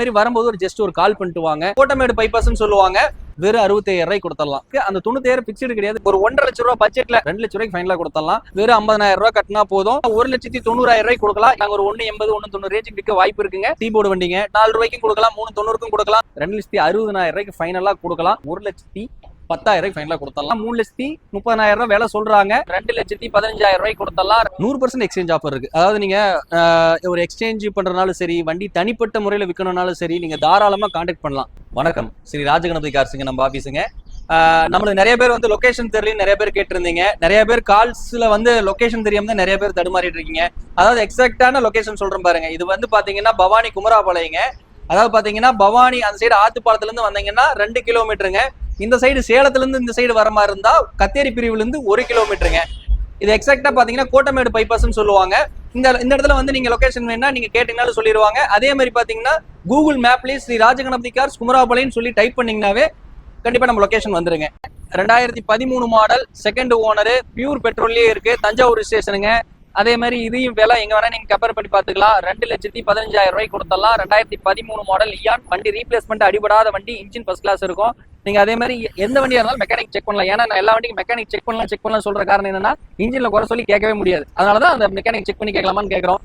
மாதிரி வரும்போது ஒரு ஜஸ்ட் ஒரு கால் பண்ணிட்டு வாங்க. கோட்டமேடு பைபாஸ்னு சொல்லுவாங்க. வெறும் அறுபத்தாயிரம் ரூபாய் கொடுத்துடலாம். அந்த தொண்ணூத்தாயிரம் பிக்சடு கிடையாது. ஒரு ஒன்றரை லட்ச ரூபாய் பட்ஜெட்ல ரெண்டு லட்ச ரூபாய்க்கு ஃபைனலா கொடுத்துடலாம். வெறும் ஐம்பதாயிரம் ரூபாய் கட்டினா போதும். ஒரு லட்சத்தி தொண்ணூறாயிரம் ரூபாய் கொடுக்கலாம். நாங்க ஒரு ஒன்னு எண்பது ஒன்னு தொண்ணூறு ரேஞ்சுக்கு விற்க வாய்ப்பு இருக்குங்க. டீ போர்டு வண்டிங்க. நாலு ரூபாய்க்கும் கொடுக்கலாம். மூணு தொண்ணூறுக்கும் கொடுக்கலாம். ரெண்டு லட்சத்தி அறுபதாயிரம் ரூபாய்க்கு ஃபைனலா கொடுக்கலாம். ஒரு லட்சத்தி பத்தாயிரம் ரூபாய் ஃபைனலா கொடுத்தலாம் மூணு லட்சத்தி முப்பதாயிரம் ரூபாய் வேலை சொல்றாங்க. ரெண்டு லட்சத்தி பதினஞ்சாயிரம் ரூபாய் கொடுத்தலாம் நூறு பர்சன்ட் எக்ஸ்சேஞ்ச் ஆஃபர் இருக்கு. அதாவது நீங்க ஒரு எக்ஸ்சேஞ்ச் பண்றதுனாலும் சரி வண்டி தனிப்பட்ட முறையில் விற்கணும்னாலும் சரி நீங்க தாராளமா கான்டாக்ட் பண்ணலாம். வணக்கம். ஸ்ரீ ராஜகணபதி கார்ஸுங்க நம்ம ஆபீஸுங்க நம்மளுக்கு நிறைய பேர் வந்து லொகேஷன் தெரியல நிறைய பேர் கேட்டிருந்தீங்க. நிறைய பேர் கால்ஸ்ல வந்து லொகேஷன் தெரியாம தான் நிறைய பேர் தடுமாறிட்டு இருக்கீங்க. அதாவது எக்ஸாக்டான லொகேஷன் சொல்றேன் பாருங்க. இது வந்து பாத்தீங்கன்னா பவானி குமராபாளையங்க. அதாவது பாத்தீங்கன்னா பவானி அந்த சைடு ஆத்துப்பாலத்துல இருந்து வந்தீங்கன்னா ரெண்டு கிலோமீட்டருங்க இந்த சைடு சேலத்துலேருந்து இந்த சைடு வர மாதிரி இருந்தால் கத்தேரி பிரிவுலேருந்து ஒரு கிலோமீட்டருங்க இது எக்ஸாக்டாக பார்த்தீங்கன்னா கோட்டமேடு பைபாஸ்னு சொல்லுவாங்க. இந்த இந்த இடத்துல வந்து நீங்கள் லொக்கேஷன் வேணா நீங்கள் கேட்டீங்கனாலும் சொல்லிடுவாங்க அதே மாதிரி பார்த்தீங்கன்னா கூகுள் மேப்லயே ஸ்ரீ ராஜகணபதி கார்ஸ் குமராபாளையம்னு சொல்லி டைப் பண்ணீங்கன்னாவே கண்டிப்பாக நம்ம லொக்கேஷன் வந்துருங்க. ரெண்டாயிரத்தி பதிமூணு மாடல் செகண்ட் ஓனரு பியூர் பெட்ரோல்லே இருக்குது தஞ்சாவூர் ஸ்டேஷனுங்க அதே மாதிரி இதையும் விலை எங்க வேணா நீங்க கம்பேர் பண்ணி பாத்துக்கலாம். ரெண்டு லட்சத்தி பதினஞ்சாயிரம் ரூபாய் கொடுத்தலாம் ரெண்டாயிரத்தி பதிமூணு மாடல் இயான் வண்டி ரீப்ளேஸ்மெண்ட் அடிபடாத வண்டி இன்ஜின் ஃபர்ஸ்ட் கிளாஸ் இருக்கும். நீங்க அதே மாதிரி எந்த வண்டியா இருந்தாலும் மெக்கானிக் செக் பண்ணலாம். ஏன்னா நான் எல்லா வண்டிக்கும் மெக்கானிக் செக் பண்ணலாம் செக் பண்ணலாம் சொல்ற காரணம் என்னன்னா இன்ஜின்ல குறை சொல்லி கேட்கவே முடியாது. அதனாலதான் அந்த மெக்கானிக் செக் பண்ணி கேட்கலாமான்னு கேட்கறோம்.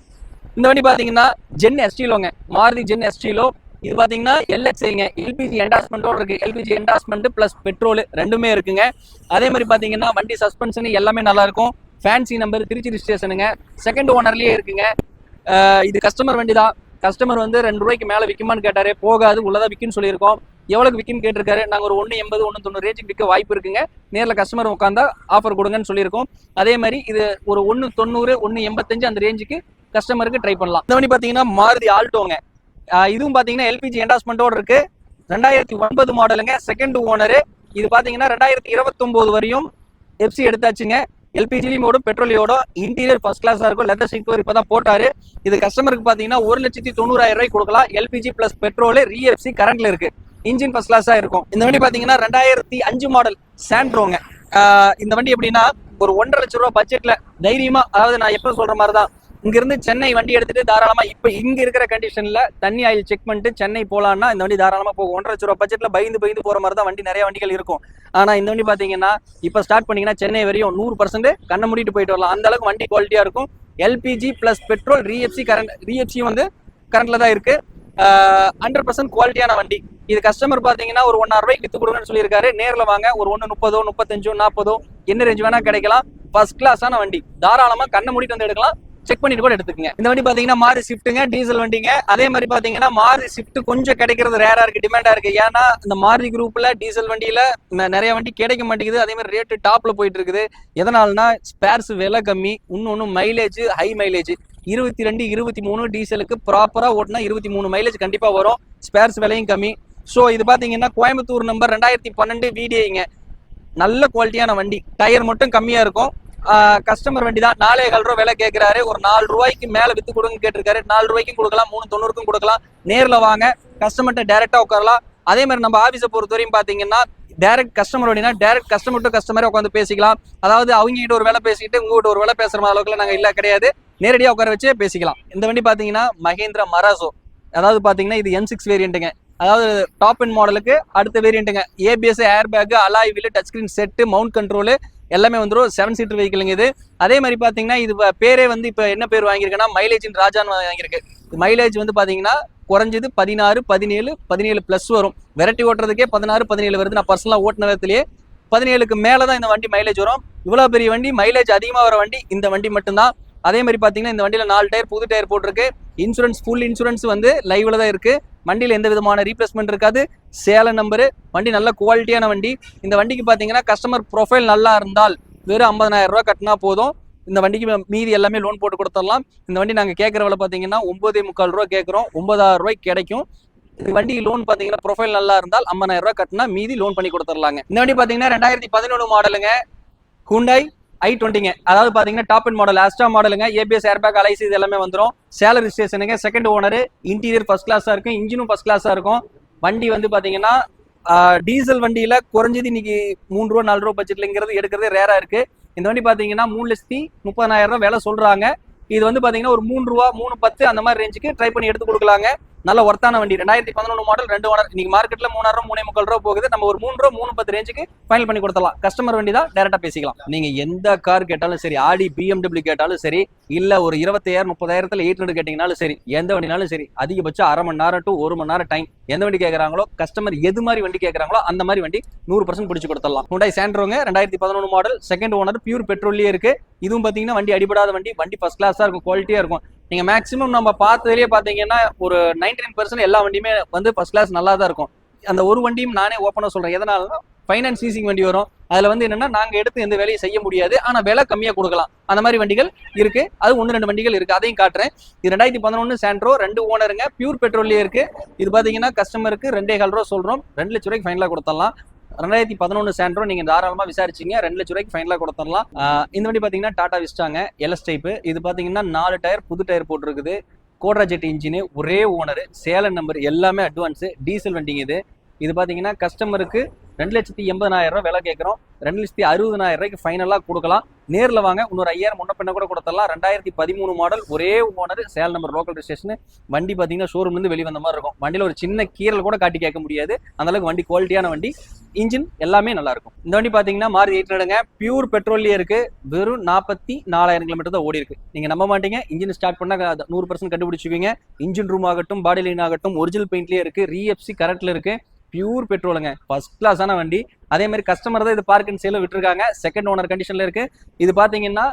இந்த வண்டி பாத்தீங்கன்னா ஜென் எஸ்டிலோங்க மாருதி ஜென் எஸ்டிலோ இது பாத்தீங்கன்னா எல்எக்ஸ்ஐங்க எல்பிஜி என்டாஸ்மெண்ட்டோட இருக்கு. எல்பிஜி என்டாஸ்மெண்ட் பிளஸ் பெட்ரோல் ரெண்டுமே இருக்குங்க. அதே மாதிரி பாத்தீங்கன்னா வண்டி சஸ்பென்ஷன் எல்லாமே நல்லா இருக்கும். ஃபேன்சி நம்பர் திருச்சி ஸ்டேஷனுங்க செகண்ட் ஓனர்லயே இருக்குங்க. இது கஸ்டமர் வண்டி தான். கஸ்டமர் வந்து ரெண்டு ரூபாய்க்கு மேலே விற்குமான்னு கேட்டாரு. போகாது உள்ளதா விக்குன்னு சொல்லியிருக்கோம். எவ்வளவு விக்குன்னு கேட்டிருக்காரு? நாங்கள் ஒரு ஒன்னு எண்பது ஒன்னு தொண்ணூறு ரேஞ்சுக்கு விற்க வாய்ப்பு இருக்குங்க. நேர்ல கஸ்டமர் உட்காந்தா ஆஃபர் கொடுங்கன்னு சொல்லியிருக்கோம். அதே மாதிரி இது ஒரு ஒன்னு தொண்ணூறு ஒன்னு எண்பத்தஞ்சு அந்த ரேஞ்சுக்கு கஸ்டமருக்கு ட்ரை பண்ணலாம். இந்த வண்டி பாத்தீங்கன்னா மாருதி ஆல்டோங்க. இதுவும் பாத்தீங்கன்னா எல்பிஜி என்டாஸ்மெண்ட்டோட இருக்கு. ரெண்டாயிரத்தி ஒன்பது மாடலுங்க செகண்ட் ஓனரு இது பாத்தீங்கன்னா ரெண்டாயிரத்தி இருபத்தொம்போது வரையும் எஃப்சி எடுத்தாச்சுங்க. எல்பிஜிலியோட பெட்ரோலியோட இன்டீரியர் ஃபர்ஸ்ட் கிளாஸாக இருக்கும். லெதர் சீட் இப்பதான் போட்டாரு. இது கஸ்டமருக்கு பாத்தீங்கன்னா ஒரு லட்சத்தி தொண்ணூறாயிரம் ரூபாய் கொடுக்கலாம். எல்பிஜி ப்ளஸ் பெட்ரோலு ரீஎஃப்சி கரண்ட்ல இருக்கு. இன்ஜின் ஃபர்ஸ்ட் கிளாஸாக இருக்கும். இந்த வண்டி பார்த்தீங்கன்னா ரெண்டாயிரத்தி அஞ்சு மாடல் சாண்ட்ரோங்க இந்த வண்டி எப்படின்னா ஒரு ஒன்றரை லட்ச ரூபா பட்ஜெட்ல தைரியமா அதாவது நான் எப்போ சொல்ற மாதிரி தான் இங்கிருந்து சென்னை வண்டி எடுத்துட்டு தாராளமா இப்போ இங்க இருக்கிற கண்டிஷன்ல தண்ணி ஆயில் செக் பண்ணிட்டு சென்னை போலான்னா இந்த வண்டி தாராளமா போகும். ஒன்றரை லட்ச ரூபா பட்ஜெட்ல பயந்து பயந்து போற மாதிரி தான் வண்டி நிறைய வண்டிகள் இருக்கும். ஆனா இந்த வண்டி பாத்தீங்கன்னா இப்போ ஸ்டார்ட் பண்ணீங்கன்னா சென்னை வரையும் நூறு பர்சன்ட் கண்ணை மூடிட்டு போயிட்டு வரலாம். அந்த அளவுக்கு வண்டி குவாலிட்டியா இருக்கும். LPG plus petrol re FC current re FC வந்து கரண்ட்ல தான் இருக்கு. ஹண்ட்ரட் பர்சன்ட் குவாலிட்டியான வண்டி. இது கஸ்டமர் பார்த்தீங்கன்னா ஒரு ஒன் ரூபாய்க்கு வித்து கொடுங்கன்னு சொல்லியிருக்காரு. நேரில் வாங்க ஒரு ஒன்று முப்பதோ முப்பத்தஞ்சோ நாற்பதோ என்ன ரேஞ்ச் வேணா கிடைக்கலாம். ஃபர்ஸ்ட் கிளாஸான வண்டி. தாராளமாக கண்ணை மூடிட்டு வந்து எடுக்கலாம். செக் பண்ணிட்டு கூட எடுத்துக்கங்க. இந்த வண்டி பாத்தீங்கன்னா மாறு ஷிஃப்ட்டுங்க டீசல் வண்டிங்க. அதே மாதிரி பாத்தீங்கன்னா மாறு ஷிஃப்ட் கொஞ்சம் கிடைக்கிறது ரேரா இருக்கு டிமாண்டா இருக்கு. ஏன்னா இந்த மாறி குரூப்ல டீசல் வண்டியில நிறைய வண்டி கிடைக்க மாட்டேங்குது. அதே மாதிரி ரேட்டு டாப்ல போயிட்டு இருக்குது. எதனாலனா ஸ்பேர்ஸ் விலை கம்மி. இன்னொன்னு மைலேஜ் ஹை மைலேஜ் இருபத்தி ரெண்டு இருபத்தி மூணு டீசலுக்கு ப்ராப்பரா ஓட்டினா இருபத்தி மூணு மைலேஜ் கண்டிப்பா வரும். ஸ்பேர்ஸ் விலையும் கம்மி. ஸோ இது பார்த்தீங்கன்னா கோயம்புத்தூர் நம்பர் ரெண்டாயிரத்தி பன்னெண்டு விடிஐங்க நல்ல குவாலிட்டியான வண்டி. டயர் மட்டும் கம்மியாக இருக்கும். கஸ்டமர் வண்டி தான் நாலே கால் ரூபா விலை கேட்குறாரு ஒரு நாலு ரூபாய்க்கு மேலே விற்று கொடுங்க கேட்டிருக்காரு. நாலு ரூபாய்க்கும் கொடுக்கலாம் மூணு தொண்ணூறுக்கும் கொடுக்கலாம். நேரில் வாங்க. கஸ்டமர்கிட்ட டேரெக்டாக உட்காரலாம். அதே மாதிரி நம்ம ஆஃபீஸை பொறுத்தவரையும் பார்த்தீங்கன்னா டேரக்ட் கஸ்டமர் வண்டினா டேரக்ட் கஸ்டமர் டு கஸ்டமரே உட்காந்து பேசிக்கலாம். அதாவது அவங்க கிட்ட ஒரு வேலை பேசிக்கிட்டு உங்ககிட்ட ஒரு வேலை பேசுகிற மாதிரி அளவுக்குலாம் நாங்கள் இல்லை கிடையாது. நேரடியாக உட்கார வச்சே பேசிக்கலாம். இந்த வண்டி பார்த்தீங்கன்னா மகேந்திரா மராசோ அதாவது பார்த்தீங்கன்னா இது என் சிக்ஸ் வேரியண்ட்டுங்க அதாவது டாப் அண்ட் மாடலுக்கு அடுத்த வேரியண்ட்டுங்க ABS air bag alloy wheel touch screen set mount control எல்லாமே வந்துடும் செவன் சீட்டர் வெஹிக்கிளுங்க இது. அதே மாதிரி பார்த்தீங்கன்னா இது பேரே வந்து இப்போ என்ன பேர் வாங்கியிருக்குன்னா மைலேஜின் ராஜான்னு வாங்கியிருக்கு. மைலேஜ் வந்து பார்த்தீங்கன்னா குறைஞ்சது பதினாறு பதினேழு பதினேழு ப்ளஸ் வரும். வெரைட்டி ஓட்டுறதுக்கே பதினாறு பதினேழு வருது. நான் பர்சனலாக ஓட்டுன விதத்துலேயே பதினேழுக்கு மேலே தான் இந்த வண்டி மைலேஜ் வரும். இவ்வளோ பெரிய வண்டி மைலேஜ் அதிகமாக வர வண்டி இந்த வண்டி மட்டும்தான். அதே மாதிரி பார்த்தீங்கன்னா இந்த வண்டியில் நாலு டயர் புது டயர் போட்டிருக்கு. இன்சூரன்ஸ் ஃபுல் இன்சூரன்ஸ் வந்து லைவில் தான் இருக்குது வண்டியில் எந்த விதமான ரீப்ளேஸ்மெண்ட் இருக்காது. சேலை நம்பரு வண்டி நல்ல குவாலிட்டியான வண்டி. இந்த வண்டிக்கு பார்த்தீங்கன்னா கஸ்டமர் ப்ரொஃபைல் நல்லா இருந்தால் வெறும் ஐம்பதனாயிரம் ரூபா கட்டினா போதும். இந்த வண்டிக்கு மீதி எல்லாமே லோன் போட்டு கொடுத்துடலாம். இந்த வண்டி நாங்கள் கேட்குற விலை பார்த்தீங்கன்னா ஒம்பதே முக்கால் ரூபா கேட்குறோம் ஒன்பதாயிரம் ரூபாய்க்கு கிடைக்கும். இந்த வண்டி லோன் பார்த்தீங்கன்னா ப்ரொஃபைல் நல்லா இருந்தால் ஐம்பதாயிரம் ரூபா கட்டினா மீதி லோன் பண்ணி கொடுத்துடலாங்க. இந்த வண்டி பார்த்தீங்கன்னா ரெண்டாயிரத்தி பதினொன்று மாடலுங்க ஹுண்டாய் ஐ டுவெண்ட்டிங்க அதாவது பார்த்தீங்கன்னா டாப் அண்ட் மாடல் ஆஸ்ட்ரா மாடலுங்க ஏபிஎஸ் ஏர்பேக் அலைசி இது எல்லாமே வந்துடும் சேலரி ஸ்டேஷனுங்க செகண்ட் ஓனர் இன்டீரியர் ஃபர்ஸ்ட் கிளாஸாக இருக்கும் இன்ஜினும் ஃபர்ஸ்ட் கிளாஸாக இருக்கும். வண்டி வந்து பார்த்தீங்கன்னா டீசல் வண்டியில் குறைஞ்சது இன்னைக்கு மூணு ரூபா நாலு ரூபா பட்ஜெட்லங்கிறது எடுக்கிறதே ரேராக இருக்குது இந்த வண்டி பார்த்தீங்கன்னா மூணு லட்சத்தி முப்பதாயிரம் ரூபா வேலை சொல்கிறாங்க இது வந்து பார்த்தீங்கன்னா ஒரு மூணு ரூபா மூணு பத்து அந்த மாதிரி ரேஞ்சுக்கு ட்ரை பண்ணி எடுத்து கொடுக்கலாங்க. நல்ல ஒர்த்தான வண்டி. ரெண்டாயிரத்தி பதினொன்று மாடல் ரெண்டு ஓனர் இன்னைக்கு மார்க்கெட்ல மூணாயிரம் மூணே முக்கால் ரூபா போகுது. நம்ம ஒரு மூணு ரூபா மூணு பத்து ரேஞ்சுக்கு ஃபைனல் பண்ணி கொடுத்தலாம் கஸ்டமர் வண்டி தான் டேரக்டா பேசிக்கலாம். நீங்க எந்த கார் கேட்டாலும் சரி ஆடி பிஎம்டபிள்யூ கேட்டாலும் சரி இல்ல ஒரு இருபத்தாயிரம் முப்பதாயிரத்துல எயிட் ஹண்ட்ரட் கேட்டீங்கனாலும் சரி எந்த வண்டினாலும் சரி அதிகபட்சம் அரை மணி நேரம் டு ஒரு மணி நேரம் டைம் எந்த வண்டி கேட்கறாங்களோ கஸ்டமர் எது மாதிரி வண்டி கேட்கறாங்களோ அந்த மாதிரி வண்டி நூறு பர்சன்ட் பிடிச்சு கொடுத்துடலாம். ஹுண்டாய் சாண்ட்ரோங்க ரெண்டாயிரத்தி பதினொன்று மாடல் செகண்ட் ஓனர் பியூர் பெட்ரோல்லே இருக்கு. இதுவும் பாத்தீங்கன்னா வண்டி அடிபடாத வண்டி. வண்டி ஃபர்ஸ்ட் கிளாஸா இருக்கும் குவாலிட்டியா இருக்கும். நீங்க மேக்ஸிமம் நம்ம பார்த்ததுலயே பாத்தீங்கன்னா ஒரு நைன்டி நைன் எல்லா வண்டியுமே வந்து ஃபர்ஸ்ட் கிளாஸ் நல்லா தான் இருக்கும். அந்த ஒரு வண்டியும் நானே ஓப்பனாக சொல்றேன். எதனாலனா ஃபைனான்ஸ் லீசிங் வண்டி வரும். அதில் வந்து என்னென்னா நாங்கள் எடுத்து எந்த வேலையும் செய்ய முடியாது. ஆனால் விலை கம்மியாக கொடுக்கலாம். அந்த மாதிரி வண்டிகள் இருக்குது அது ஒன்று ரெண்டு வண்டிகள் இருக்குது அதையும் காட்டுறேன். இது ரெண்டாயிரத்தி பதினொன்று சாண்ட்ரோ ரெண்டு ஓனருங்க பியூர் பெட்ரோல்லே இருக்குது இது பார்த்தீங்கன்னா கஸ்டமருக்கு ரெண்டே கால் ரூபா சொல்கிறோம் ரெண்டு லட்ச ரூபாய்க்கு ஃபைனலாக கொடுத்துடலாம். ரெண்டாயிரத்தி பதினொன்று சாண்ட்ரோ நீங்கள் தாராளமாக விசாரிச்சீங்க. ரெண்டு லட்ச ரூபாய்க்கு ஃபைனலாக கொடுத்துடலாம். இந்த வண்டி பார்த்தீங்கன்னா டாடா விஸ்டாங்க. எல்எஸ் டைப்பு இது பார்த்தீங்கன்னா நாலு டயர் புது டயர் போட்டிருக்குது. கோட்ரா ஜெட் ஒரே ஓனர் சேலன் நம்பர் எல்லாமே அட்வான்ஸு டீசல் வண்டிங்க இது. இது பார்த்தீங்கன்னா கஸ்டமருக்கு ரெண்டு லட்சத்தி எண்பதாயிரம் ரூபாய் விலை கேட்குறோம். ரெண்டு லட்சத்தி அறுபதாயிரம் ரூபாய்க்கு ஃபைனலாக கொடுக்கலாம். நேரில் வாங்க இன்னொரு ஐயாயிரம் முன்ன பின்ன கூட கொடுத்துடலாம் ரெண்டாயிரத்தி பதிமூணு மாடல் ஒரே ஓனர் சேல் நம்பர் லோக்கல் ஸ்டேஷன் வண்டி பார்த்தீங்கன்னா ஷோரூம்லேருந்து வெளிவந்த மாதிரி இருக்கும். வண்டியில் ஒரு சின்ன கீரல் கூட காட்டி கேட்க முடியாது. அந்த அளவுக்கு வண்டி குவாலிட்டியான வண்டி. இன்ஜின் எல்லாமே நல்லா இருக்கும். இந்த வண்டி பார்த்தீங்கன்னா மாறி எயிட் நடுங்க பியூர் பெட்ரோல்லே இருக்கு. வெறும் நாற்பத்தி நாலாயிரம் கிலோமீட்டர் தான் ஓடி இருக்கு. நீங்க நம்ப மாட்டீங்க. இன்ஜின் ஸ்டார்ட் பண்ணா நூறு பர்சன்ட் கண்டுபிடிச்சுவீங்க இன்ஜின் ரூம் ஆகட்டும் பாடி லைன் ஆகட்டும் ஒரிஜினல் பெயிண்ட்லேயே இருக்கு. ரீஎஃப்சி கரண்ட்ல இருக்கு. பியூர் பெட்ரோலுங்க ஃபர்ஸ்ட் கிளாஸான வண்டி. அதே மாதிரி கஸ்டமர் தான் இது பார்க் அண்ட் சேல விட்டுருக்காங்க. செகண்ட் ஓனர் கண்டிஷன்ல இருக்கு. இது பாத்தீங்கன்னா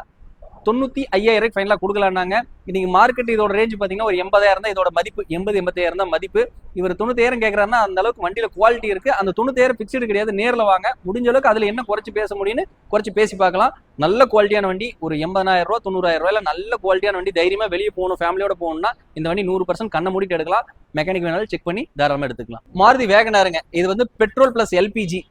தொண்ணூத்தி ஐயாயிரம் ஃபைனலாக கொடுக்கலான்னாங்க. இன்னைக்கு மார்க்கெட் இதோட ரேஞ்ச் பாத்தீங்கன்னா ஒரு எண்பதாயிரம் தான். இதோட மதிப்பு எண்பது எண்பத்தாயிரம் தான் மதிப்பு. இவர் தொண்ணூத்தாயிரம் கேட்கறாருன்னா அந்த அளவுக்கு வண்டியில குவாலிட்டி இருக்கு. அந்த தொண்ணூத்தாயிரம் பிக்சடு கிடையாது. நேர்ல வாங்க. முடிஞ்ச அளவுக்கு அதுல என்ன குறைச்சு பேச முடியும்னு குறைச்சு பேசி பார்க்கலாம். நல்ல குவாலிட்டியான வண்டி ஒரு எண்பதாயிரம் ரூபா தொண்ணூறாயிரம் ரூபாயில நல்ல குவாலிட்டியான வண்டி தைரியமா வெளியே போகணும் ஃபேமிலியோட போகணும்னா இந்த வண்டி நூறு பர்சன்ட் கண்ணை மூடிட்டு எடுக்கலாம். மெக்கானிக் வேணாலும் செக் பண்ணி தாராளமா எடுத்துக்கலாம். மாருதி வேகனாருங்க. இது வந்து பெட்ரோல் பிளஸ் எல்பிஜி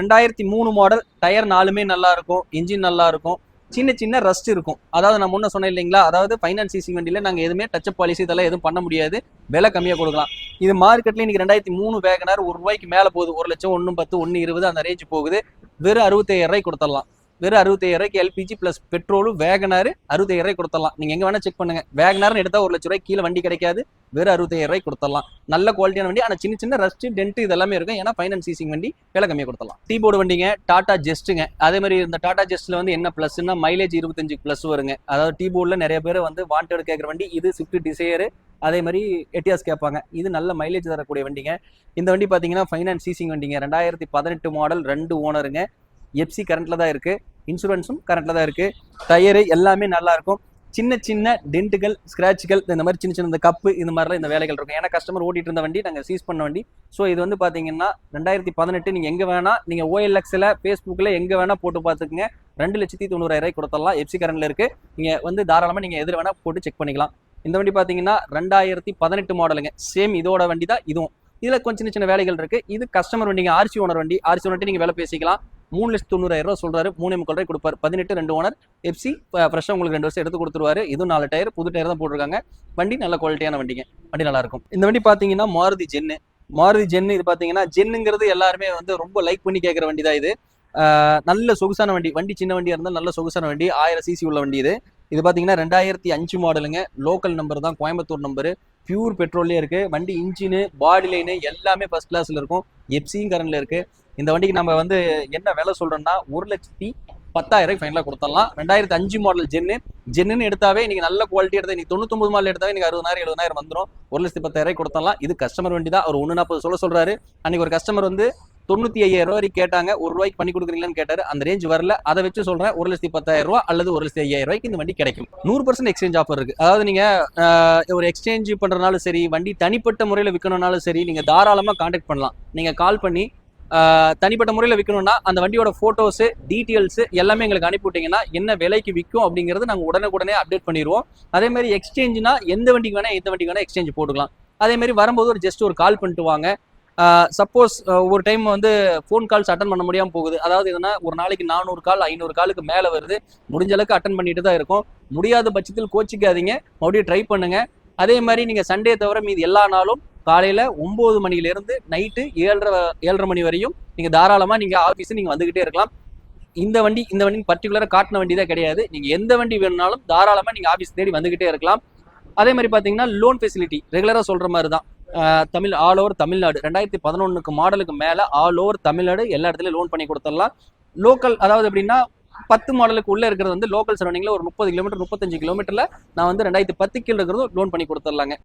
ரெண்டாயிரத்தி மூணு மாடல் டயர் நாலுமே நல்லா இருக்கும். இன்ஜின் நல்லா இருக்கும். சின்ன சின்ன ரஸ்ட் இருக்கும். அதாவது நான் முன்ன சொன்னேன் இல்லைங்களா? அதாவது ஃபைனான்ஸ் சீசிங் வண்டியில நாங்க எதுவுமே டச்சப் பாலிசி இதெல்லாம் எதுவும் பண்ண முடியாது. விலை கம்மியா கொடுக்கலாம். இது மார்க்கெட்ல இன்னைக்கு ரெண்டாயிரத்தி மூணு வேகனார் ஒரு ரூபாய்க்கு மேல போகுது. ஒரு லட்சம் ஒன்று பத்து ஒன்று இருபது அந்த ரேஞ்ச் போகுது. வெறும் அறுபத்தாயிரம் ரூபாய் கொடுத்துடலாம். வெறும் அறுபத்தாயிரம் ரூபாய்க்கு எல்பிஜி பிளஸ் பெட்ரோலும் வேகனாரு அறுபத்தாயிரம் ரூபாய்க்கு கொடுத்துடலாம். நீங்க எங்க வேணா செக் பண்ணுங்க. வேகனார்னு எடுத்தா ஒரு லட்ச ரூபாய்க்கு கீழே வண்டி கிடைக்காது. வெறும் அறுபத்தாயிரம் ரூபாய்க்கு கொடுத்துடலாம். நல்ல குவாலிட்டியான வண்டி. ஆனா சின்ன சின்ன ரஸ்ட் டென்ட் இதெல்லாமே இருக்கும். ஏன்னா ஃபைனான்ஸ் சீசிங் வண்டி விலை கம்மியாக கொடுத்துடலாம். டீ போர்டு வண்டிங்க டாடா ஜெஸ்ட்டுங்க அதே மாதிரி இந்த டாடா ஜெஸ்ட்ல வந்து என்ன பிளஸ்னா மைலேஜ் இருபத்தஞ்சு பிளஸ் வருங்க. அதாவது டீ போர்டில் நிறைய பேர் வந்து வாண்டட் கேட்குற வண்டி. இது ஸ்விஃப்ட் டிசையரு அதே மாதிரி எட்டியாஸ் கேட்பாங்க. இது நல்ல மைலேஜ் தரக்கூடிய வண்டிங்க. இந்த வண்டி பார்த்தீங்கன்னா ஃபைனான்ஸ் சீசிங் வண்டிங்க. ரெண்டாயிரத்தி பதினெட்டு மாடல் ரெண்டு ஓனருங்க எஃப்சி கரண்ட்ல தான் இருக்கு. இன்சூரன்ஸும் கரண்ட்ல தான் இருக்கு. டயரு எல்லாமே நல்லா இருக்கும். சின்ன சின்ன டென்ட்டுகள் ஸ்க்ராட்சுகள் இந்த மாதிரி சின்ன சின்ன இந்த கப்பு இந்த மாதிரிலாம் இந்த வேலைகள் இருக்கும். ஏன்னா கஸ்டமர் ஓட்டிட்டு இருந்த வண்டி நாங்கள் சீஸ் பண்ண வண்டி. ஸோ இது வந்து பார்த்தீங்கன்னா ரெண்டாயிரத்தி பதினெட்டு நீங்கள் எங்கே வேணா நீங்கள் ஓஎல்எக்ஸில் ஃபேஸ்புக்கில் எங்கே வேணா போட்டு பார்த்துக்குங்க ரெண்டு லட்சத்தி தொண்ணூறாயிரம் கொடுத்துடலாம். எஃப்சி கரண்டில் இருக்குது நீங்கள் வந்து தாராளமாக நீங்கள் எதிர் வேணா போட்டு செக் பண்ணிக்கலாம். இந்த வண்டி பார்த்தீங்கன்னா ரெண்டாயிரத்தி பதினெட்டு மாடலுங்க சேம் இதோட வண்டி தான் இதுவும். இதில் கொஞ்சம் சின்ன சின்ன வேலைகள் இருக்குது இது கஸ்டமர் வண்டிங்க ஆர்சி ஓனர் வண்டி. ஆர்சி ஓனர்ட்டு நீங்கள் வேலை பேசிக்கலாம். மூணு லட்சத்தி தொண்ணூறாயிரம் ரூபா சொல்றாரு. மூணே முக்கால் ரூபாய் கொடுப்பாரு. பதினெட்டு ரெண்டு ஓனர் எப்சி ஃப்ரெஷ்ஷாக உங்களுக்கு ரெண்டு வருஷம் எடுத்து கொடுத்துருவாரு. இதுவும் நாலு டயர் புது டயர் தான் போட்டிருக்காங்க. வண்டி நல்ல குவாலிட்டியான வண்டிங்க. வண்டி நல்லா இருக்கும். இந்த வண்டி பார்த்தீங்கன்னா மாருதி ஜென்னு மாருதி ஜென்னு இது பார்த்தீங்கன்னா ஜென்னுங்கிறது எல்லாருமே வந்து ரொம்ப லைக் பண்ணி கேட்குற வண்டி தான் இது நல்ல சொகுசான வண்டி. வண்டி சின்ன வண்டியா இருந்தால் நல்ல சொகுசான வண்டி. ஆயிரம் சிசி உள்ள வண்டி இது. இது பார்த்தீங்கன்னா ரெண்டாயிரத்தி அஞ்சு மாடலுங்க லோக்கல் நம்பர் தான். கோயம்புத்தூர் நம்பரு பியூர் பெட்ரோல்லே இருக்கு. வண்டி இன்ஜினு பாடி லைனு எல்லாமே ஃபர்ஸ்ட் கிளாஸ்ல இருக்கும். எப்சியும் கரண்ட்ல இருக்கு. இந்த வண்டிக்கு நம்ம வந்து என்ன விலை சொல்றோம்னா ஒரு லட்சத்தி பத்தாயிரம் ஃபைனலாக கொடுத்துடலாம். ரெண்டாயிரத்தி அஞ்சு மாடல் ஜென்னு ஜென்னு எடுத்தாவே நீங்கள் நல்ல குவாலிட்டி எடுத்தா நீங்கள் தொண்ணூத்தொம்பது மாடல் எடுத்தாவே இன்னைக்கு அறுபதாயிரம் எழுபதாயிரம் வந்துடும் ஒரு லட்சத்தி பத்தாயிரம் கொடுத்துடலாம். இது கஸ்டமர் வண்டி தான். அவர் ஒன்று நாற்பது சொல்ல சொல்றாரு. அன்னைக்கு ஒரு கஸ்டமர் வந்து தொண்ணூத்தி ஐயாயிரம் ரூபாய் கேட்டாங்க. ஒரு ரூபாய்க்கு பண்ணி கொடுக்குறீங்களான்னு கேட்டாரு. அந்த ரேஞ்ச் வரல. அதை வச்சு சொல்றேன். ஒரு லட்சத்தி பத்தாயிரம் ரூபா அல்லது ஒரு லட்சத்தி ஐயாயிரம் ரூபாய்க்கு இந்த வண்டி கிடைக்கும். நூறு பர்சன்ட் எக்ஸ்சேஞ்ச் ஆஃபர் இருக்கு. அதாவது நீங்க ஒரு எக்ஸ்சேஞ்ச் பண்றதுனாலும் சரி வண்டி தனிப்பட்ட முறையில் விற்கணும்னாலும் சரி நீங்க தாராளமா கான்டாக்ட் பண்ணலாம். நீங்க கால் பண்ணி தனிப்பட்ட முறையில் விற்கணும்னா அந்த வண்டியோட ஃபோட்டோஸு டீட்டெயில்ஸு எல்லாமே எங்களுக்கு அனுப்பிவிட்டிங்கன்னா என்ன விலைக்கு விற்கும் அப்படிங்கிறது நாங்கள் உடனுக்குடனே அப்டேட் பண்ணிடுவோம். அதே மாதிரி எக்ஸ்சேஞ்ச்னா எந்த வண்டிக்கு வேணால் எந்த வண்டிக்கு வேணால் எக்ஸ்சேஞ்ச் போட்டுக்கலாம். அதே மாதிரி வரும்போது ஒரு ஜஸ்ட் ஒரு கால் பண்ணிட்டு வாங்க. சப்போஸ் ஒரு டைம் வந்து ஃபோன் கால்ஸ் அட்டன் பண்ண முடியாமல் போகுது. அதாவது எதுனா ஒரு நாளைக்கு நானூறு கால் ஐநூறு காலுக்கு மேலே வருது. முடிஞ்ச அளவுக்கு அட்டன் பண்ணிட்டு தான் இருக்கும். முடியாத பட்சத்தில் கோச்சிக்காதீங்க. மறுபடியும் ட்ரை பண்ணுங்கள் அதே மாதிரி நீங்கள் சண்டே தவிர மீதி எல்லா நாளும் காலையில் ஒம்பது மணியிலேருந்து நைட்டு ஏழரை ஏழரை மணி வரையும் நீங்கள் தாராளமாக நீங்கள் ஆஃபீஸு நீங்கள் வந்துக்கிட்டே இருக்கலாம். இந்த வண்டி இந்த வண்டி பர்டிகுலராக காட்டின வண்டி தான் கிடையாது. நீங்கள் எந்த வண்டி வேணுனாலும் தாராளமாக நீங்கள் ஆஃபீஸ் தேடி வந்துக்கிட்டே இருக்கலாம். அதே மாதிரி பார்த்தீங்கன்னா லோன் ஃபெசிலிட்டி ரெகுலராக சொல்கிற மாதிரி தான் தமிழ் ஆல் ஓவர் தமிழ்நாடு. ரெண்டாயிரத்தி பதினொன்றுக்கு மாடலுக்கு மேலே ஆல் ஓவர் தமிழ்நாடு எல்லா இடத்துலையும் லோன் பண்ணி கொடுத்துடலாம். லோக்கல் அதாவது எப்படின்னா பத்து மாடலுக்கு உள்ளே இருக்கிறது வந்து லோக்கல் சரௌண்டிங்கில் ஒரு முப்பது கிலோமீட்டர் முப்பத்தஞ்சு கிலோமீட்டரில் நான் வந்து ரெண்டாயிரத்தி பத்து கீழே இருக்கிறதும் லோன் பண்ணி கொடுத்துடலாங்க.